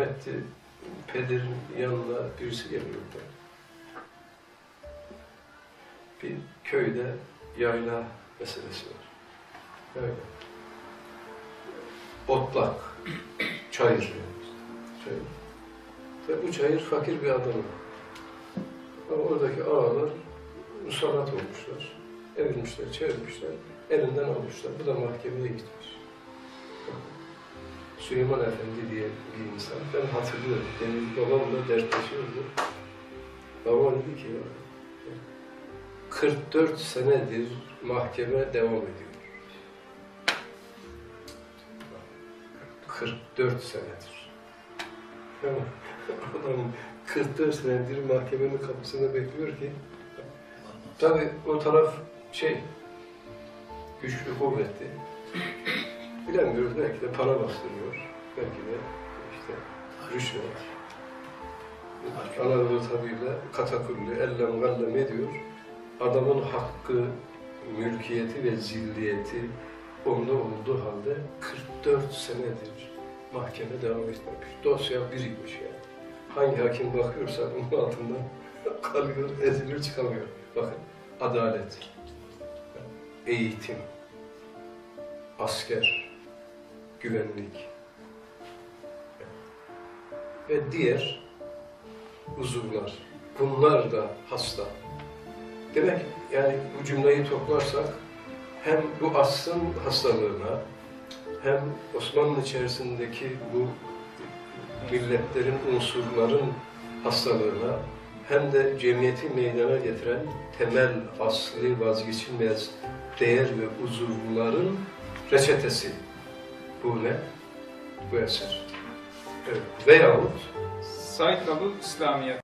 rahmetli pederin yanına birisi geliyordu. Bir köyde yayla meselesi var. Böyle. Otlak, çayır çayır. Ve bu çayır fakir bir adam. Ama oradaki ağalar musallat olmuşlar. Evirmişler, çevirmişler, elinden almışlar. Bu da mahkemeye gitmiş. Süleyman Efendi diye bir insan. Ben hatırlıyorum. Benim babamla dertleşiyordu. Babam dedi ki ya, 44 senedir mahkeme devam ediyor. 44 senedir. Adam 44 senedir mahkemenin kapısında bekliyor ki tabi o taraf şey güçlü kuvvetli bilemiyoruz belki de para bastırıyor belki de işte rüşvet Anadolu tabiyle katakulli ellem gallem ediyor adamın hakkı mülkiyeti ve zilliyeti onda olduğu halde 44 senedir mahkeme devam etmemiş. Dosya birikmiş yani. Hangi hakim bakıyorsa onun altından kalıyor, eziliyor, çıkamıyor. Bakın, adalet, eğitim, asker, güvenlik ve diğer uzuvlar. Bunlar da hasta. Demek yani bu cümleyi toplarsak hem bu asrın hastalığına hem Osmanlı içerisindeki bu milletlerin, unsurların hastalığına hem de cemiyeti meydana getiren temel, asli, vazgeçilmez değer ve uzuvların reçetesi. Bu ne? Bu eser. Evet. Veyahut Said Kabul İslamiyet.